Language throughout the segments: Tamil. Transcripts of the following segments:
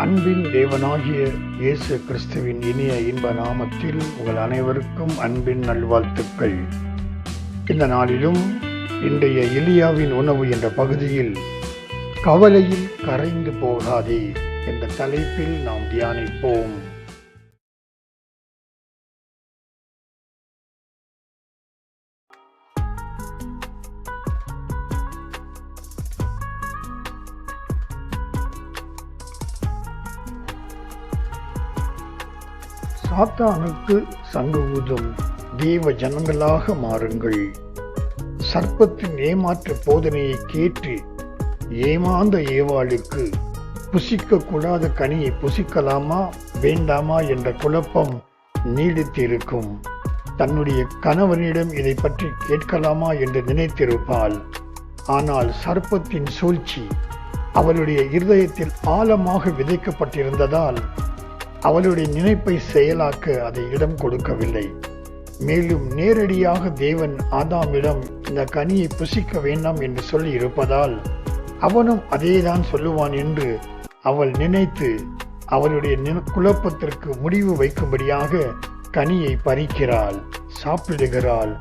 அன்பின் தேவனாகிய இயேசு கிறிஸ்துவின் இனிய இன்ப நாமத்தில் உங்கள் அனைவருக்கும் அன்பின் நல்வாழ்த்துக்கள். இந்த நாளிலும் இன்றைய எலியாவின் உணவு என்ற பகுதியில் கவலையில் கரைந்து போகாதே என்ற தலைப்பில் நாம் தியானிப்போம். சாத்தானுக்கு சங்கு ஊதும். தேவ ஜனங்களாக மாறுங்கள். சர்ப்பத்தின் ஏமாற்று போதனையை கேட்டு ஏமாந்த ஏவாளுக்கு புசிக்க கூடாத கனியை புசிக்கலாமா வேண்டாமா என்ற குழப்பம் நீடித்திருக்கும். தன்னுடைய கணவனிடம் இதை பற்றி கேட்கலாமா என்று நினைத்திருப்பாள். ஆனால் சர்ப்பத்தின் சூழ்ச்சி அவளுடைய இருதயத்தில் ஆழமாக விதைக்கப்பட்டிருந்ததால் அவளுடைய நினைப்பை செயலாக்க அதை இடம் கொடுக்கவில்லை. மேலும் நேரடியாக தேவன் ஆதாமிடம் இந்த கனியை புசிக்க வேண்டாம் என்று சொல்லி இருப்பதால் அவனும் அதேதான் சொல்லுவான் என்று அவள் நினைத்து அவளுடைய குழப்பத்திற்கு முடிவு வைக்கும்படியாக கனியை பறிக்கிறாள் சாப்பிடுகிறாள்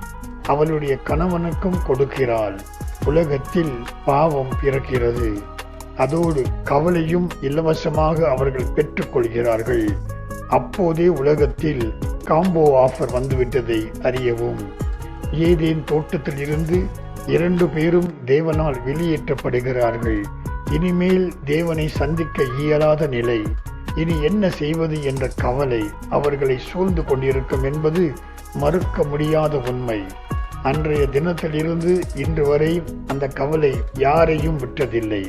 அவளுடைய கணவனுக்கும் கொடுக்கிறாள். உலகத்தில் பாவம் பிறக்கிறது. அதோடு கவலையும் இலவசமாக அவர்கள் பெற்றுக்கொள்கிறார்கள். அப்போதே உலகத்தில் காம்போ ஆஃபர் வந்துவிட்டதை அறியவும். ஏதேன் தோட்டத்தில் இருந்து இரண்டு பேரும் தேவனால் வெளியேற்றப்படுகிறார்கள். இனிமேல் தேவனை சந்திக்க இயலாத நிலை. இனி என்ன செய்வது என்ற கவலை அவர்களை சூழ்ந்து கொண்டிருக்கும் என்பது மறுக்க முடியாத உண்மை. அன்றைய தினத்திலிருந்து இன்று வரை அந்த கவலை யாரையும் விட்டதில்லை.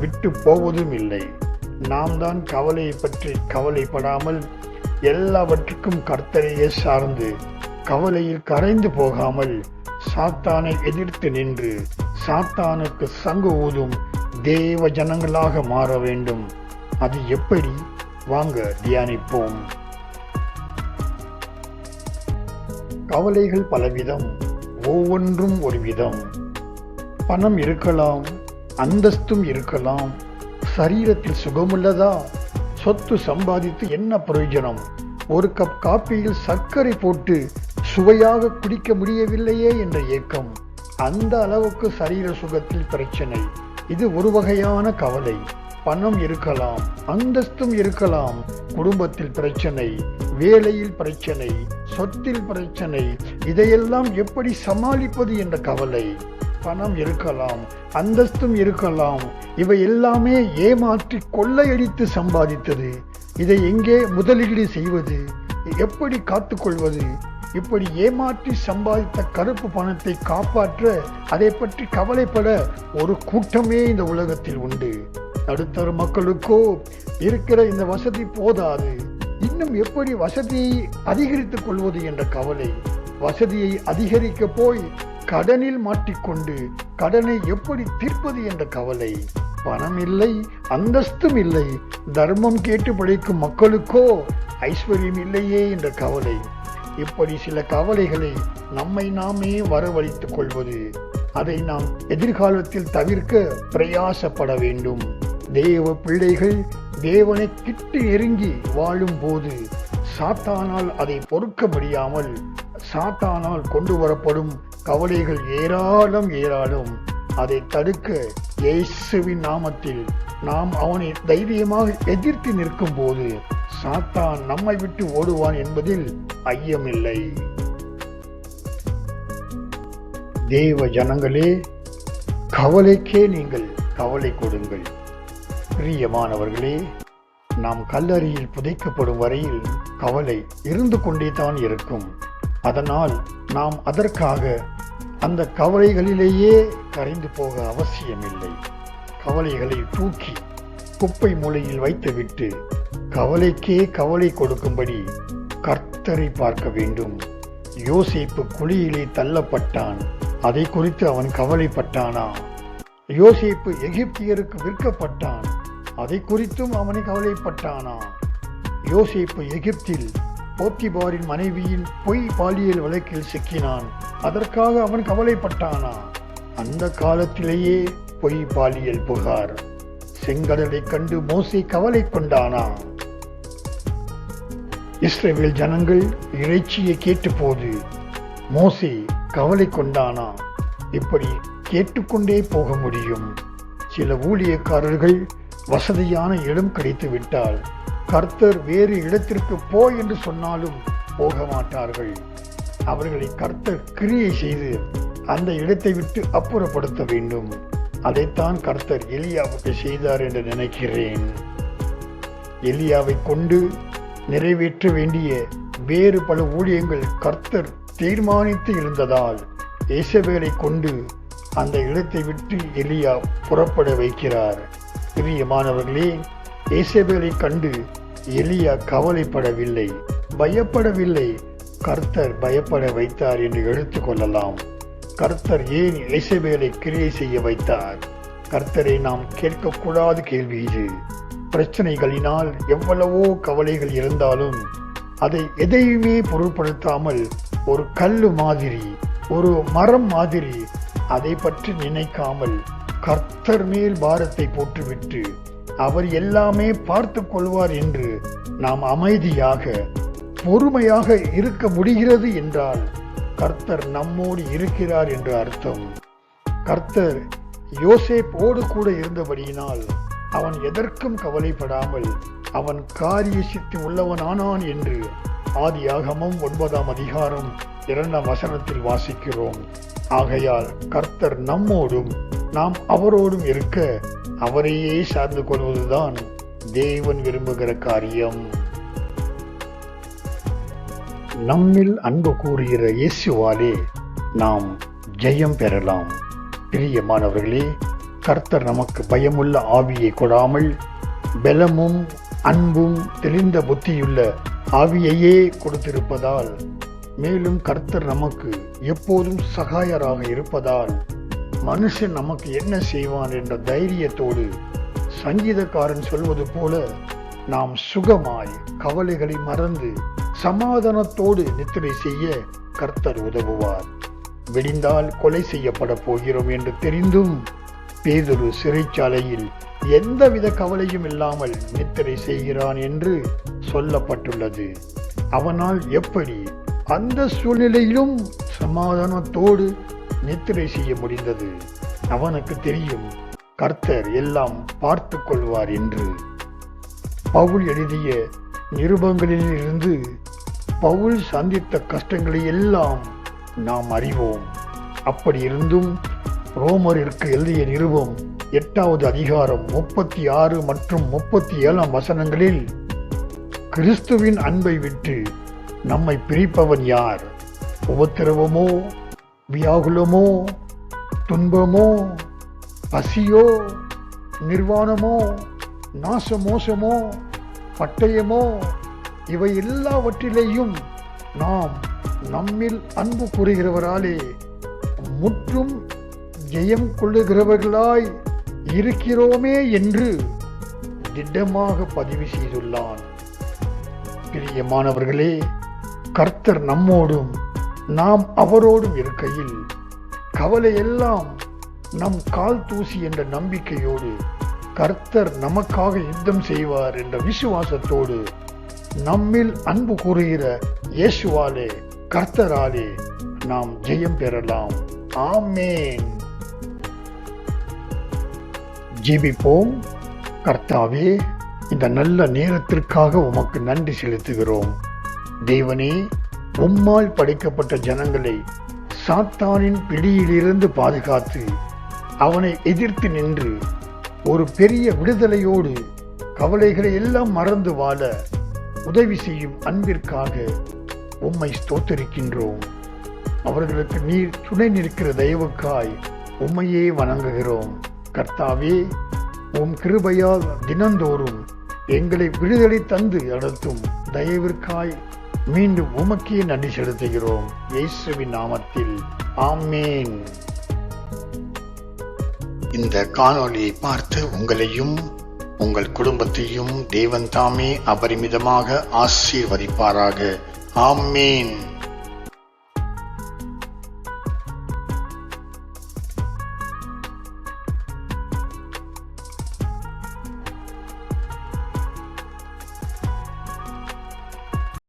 விட்டு போவதும் இல்லை நாம் தான் கவலையை பற்றி கவலைப்படாமல் எல்லாவற்றுக்கும் கர்த்தரையே சார்ந்து கவலையில் கரைந்து போகாமல் சாத்தானை எதிர்த்து நின்று சாத்தானுக்கு சங்கு ஊதும் தேவ ஜனங்களாக மாற வேண்டும். அது எப்படி? வாங்க தியானிப்போம். கவலைகள் பலவிதம் ஒவ்வொன்றும் ஒரு விதம் பணம் இருக்கலாம் அந்தஸ்தும் இருக்கலாம். சரீரத்தில் சுகமுள்ளதா? சொத்து சம்பாதித்து என்ன பிரயோஜனம்? ஒரு கப் காப்பியில் சர்க்கரை போட்டு சுவையாக குடிக்க முடியவில்லையே என்ற ஏக்கம். அந்த அளவுக்கு சரீர சுகத்தில் பிரச்சனை. இது ஒரு வகையான கவலை. பணம் இருக்கலாம் அந்தஸ்தும் இருக்கலாம் குடும்பத்தில் பிரச்சனை வேலையில் பிரச்சனை சொத்தில் பிரச்சனை இதையெல்லாம் எப்படி சமாளிப்பது என்ற கவலை. பணம் இருக்கலாம் அந்தஸ்தும் இருக்கலாம். இவை எல்லாமே ஏமாற்றி கொள்ளையடித்து சம்பாதித்தது. இதை எங்கே முதலீடு செய்வது? எப்படி காத்துக்கொள்வது இப்படி ஏமாற்றி சம்பாதித்த கருப்பு பணத்தை காப்பாற்ற அதை பற்றி கவலைப்பட ஒரு கூட்டமே இந்த உலகத்தில் உண்டு. நடுத்தர மக்களுக்கோ இருக்கிற இந்த வசதி போதாது. இன்னும் எப்படி வசதியை அதிகரித்துக் கொள்வது என்ற கவலை. வசதியை அதிகரிக்க போய் கடனில் மாட்டிக்கொண்டு கடனை எப்படி தீர்ப்பது என்ற கவலை. பணம் இல்லை அந்தஸ்தும் இல்லை. தர்மம் கேட்டு பிழைக்கும் மக்களுக்கோ ஐஸ்வர்யம் இல்லையே என்ற கவலை. இப்படி சில கவலைகளை நம்மை நாமே வரவழைத்துக் கொள்வது. அதை நாம் எதிர்காலத்தில் தவிர்க்க பிரயாசப்பட வேண்டும். தேவ பிள்ளைகள் தேவனை கிட்டு நெருங்கி வாழும் போது சாத்தானால் அதை பொறுக்க முடியாமல் சாத்தானால் கொண்டு வரப்படும் கவலைகள் ஏராளம் ஏராளம். அதை தடுக்க இயேசுவின் நாமத்தில் நாம் அவனை தைரியமாக எதிர்த்து நிற்கும் போது சாத்தான் நம்மை விட்டு ஓடுவான் என்பதில் ஐயமில்லை. தேவ ஜனங்களே கவலைக்கே நீங்கள் கவலை கொடுங்கள். பிரியமானவர்களே நாம் கல்லறையில் புதைக்கப்படும் வரையில் கவலை இருந்து கொண்டே தான் இருக்கும். அதனால் நாம் அதற்காக அந்த கவலைகளிலேயே கரைந்து போக அவசியமில்லை. கவலைகளை தூக்கி குப்பை மூலையில் வைத்துவிட்டு கவலைக்கே கவலை கொடுக்கும்படி கர்த்தரை பார்க்க வேண்டும். யோசிப்பு குழியிலே தள்ளப்பட்டான். அதை குறித்து அவன் கவலைப்பட்டானா? யோசிப்பு எகிப்தியருக்கு விற்கப்பட்டான். அதை குறித்தும் அவனை கவலைப்பட்டானா? யோசிப்பு எகிப்தில் போத்திபாரின் மனைவியின் பொய் பாலியல் வழக்கில் சிக்கினான். அதற்காக அவன் கவலைப்பட்டானா? அந்த காலத்திலேயே பொய் பாலியல் புகார். செங்கடலை கண்டு மோசை கவலை கொண்டானா? இஸ்ரேவேல் ஜனங்கள் இறைச்சியை கேட்டபோது மோசே கவலை கொண்டானா? இப்படி கேட்டுக்கொண்டே போக முடியும். சில ஊழியக்காரர்கள் வசதியான இடம் கிடைத்து விட்டால் கர்த்தர் வேறு இடத்திற்கு போ என்று சொன்னாலும் போக மாட்டார்கள். அவர்களை கர்த்தர் கிரியை செய்து அந்த இடத்தை விட்டு அப்புறப்படுத்த வேண்டும். அதைத்தான் கர்த்தர் எலியாவுக்கு செய்தார் என்று நினைக்கிறேன். எலியாவை கொண்டு நிறைவேற்ற வேண்டிய வேறு பல ஊழியங்கள் கர்த்தர் தீர்மானித்து இருந்ததால் இயேசபேலை கொண்டு அந்த இடத்தை விட்டு எலியா புறப்பட வைக்கிறார். பிரியமானவர்களே இயேசபேலை கண்டு எலியா கவலைப்படவில்லை. பயப்படவில்லை. கர்த்தர் பயப்பட வைத்தார் என்று எடுத்துக்கொள்ளலாம் கர்த்தர் ஏன் இயேசபேலை கிரியை செய்ய வைத்தார்? கர்த்தரை நாம் கேட்கக்கூடாத கேள்வி இது. பிரச்சனைகளினால் எவ்வளவோ கவலைகள் இருந்தாலும் அதை எதையுமே பொருட்படுத்தாமல் ஒரு கல்லு மாதிரி ஒரு மரம் மாதிரி அதை பற்றி நினைக்காமல் கர்த்தர் மேல் பாரத்தை போட்டுவிட்டு அவர் எல்லாமே பார்த்து கொள்வார் என்று நாம் அமைதியாக பொறுமையாக இருக்க முடிகிறது என்றால் கர்த்தர் நம்மோடு இருக்கிறார் என்று அர்த்தம். கர்த்தர் யோசேப்போடு கூட இருந்தபடியினால் அவன் எதற்கும் கவலைப்படாமல் அவன் காரிய சித்தி உள்ளவனானான் என்று ஆதியாகமும் ஒன்பதாம் அதிகாரம் இரண்டாம் வசனத்தில் வாசிக்கிறோம். ஆகையால் கர்த்தர் நம்மோடும் நாம் அவரோடும் இருக்க அவரையே சார்ந்து கொள்வதுதான் தேவன் விரும்புகிற காரியம். நம்மில் அன்பு கூறுகிற இயேசுவாலே நாம் ஜெயம் பெறலாம். பிரியமானவர்களே கர்த்தர் நமக்கு பயமுள்ள ஆவியை கொடாமல் பலமும் அன்பும் தெளிந்த புத்தியுள்ள ஆவியையே கொடுத்திருப்பதால் மேலும் கர்த்தர் நமக்கு எப்போதும் சகாயராக இருப்பதால் மனுஷன் நமக்கு என்ன செய்வான் என்ற தைரியத்தோடு சங்கீதக்காரன் சொல்வது போல நாம் சுகமாய் கவலைகளை மறந்து சமாதானத்தோடு நித்திரை செய்ய கர்த்தர் உதவுவார். விடிந்தால் கொலை செய்யப்பட போகிறோம் என்று தெரிந்தும் பேதுரு சிறைச்சாலையில் எந்தவித கவலையும் இல்லாமல் நித்திரை செய்கிறான் என்று சொல்லப்பட்டுள்ளது. அவனால் எப்படி அந்த சூழ்நிலையிலும் சமாதானத்தோடு நித்திரை செய்ய முடிந்தது. அவனுக்கு தெரியும் கர்த்தர் எல்லாம் பார்த்து கொள்வார் என்று. பவுல் எழுதிய நிருபங்களில் இருந்து பவுல் சந்தித்த கஷ்டங்களை எல்லாம் நாம் அறிவோம். அப்படி இருந்தும் ரோமரிற்கு எழுதிய நிருபம் எட்டாவது அதிகாரம் முப்பத்தி ஆறு மற்றும் முப்பத்தி ஏழாம் வசனங்களில் கிறிஸ்துவின் அன்பை விட்டு நம்மை பிரிப்பவன் யார்? உபத்திரவமோ வியாகுலமோ துன்பமோ பசியோ நிர்வாணமோ நாச மோசமோ பட்டயமோ இவை எல்லாவற்றிலேயும் நாம் நம்மில் அன்பு கூறுகிறவராலே முற்றும் ஜெயம் கொள்ளுகிறவர்களாய் இருக்கிறோமே என்று திட்டமாக பதிவு செய்துள்ளான். பிரியமானவர்களே கர்த்தர் நம்மோடும் நாம் அவரோடும் இருக்கையில் கவலையெல்லாம் நம் கால் தூசி என்ற நம்பிக்கையோடு கர்த்தர் நமக்காக யுத்தம் செய்வார் என்ற விசுவாசத்தோடு நம்மில் அன்பு கூறுகிற இயேசுவாலே கர்த்தராலே நாம் ஜெயம் பெறலாம். ஆமேன். ஜீபிப்போம். கர்த்தாவே இந்த நல்ல நேரத்திற்காக உமக்கு நன்றி செலுத்துகிறோம். தேவனே உம்மால் படைக்கப்பட்ட ஜனங்களை சாத்தானின் பிடியிலிருந்து பாதுகாத்து அவனை எதிர்த்து நின்று ஒரு பெரிய விடுதலையோடு கவலைகளை எல்லாம் மறந்து வாழ உதவி செய்யும் அன்பிற்காக உம்மை ஸ்தோத்தரிக்கின்றோம். அவர்களுக்கு நீர் துணை நிற்கிற தயவுக்காய் உம்மையே வணங்குகிறோம். கர்த்தாவே உம் கிருபையால் தினந்தோறும் எங்களை விடுதலை தந்து நடத்தும் தயவிற்காய் மீண்டும் உமக்கே நன்றி செலுத்துகிறோம். இயேசுவின் நாமத்தில். ஆமேன். இந்த காணொளியை பார்த்து உங்களையும் உங்கள் குடும்பத்தையும் தேவன் தாமே அபரிமிதமாக ஆசீர்வதிப்பாராக. ஆமேன்.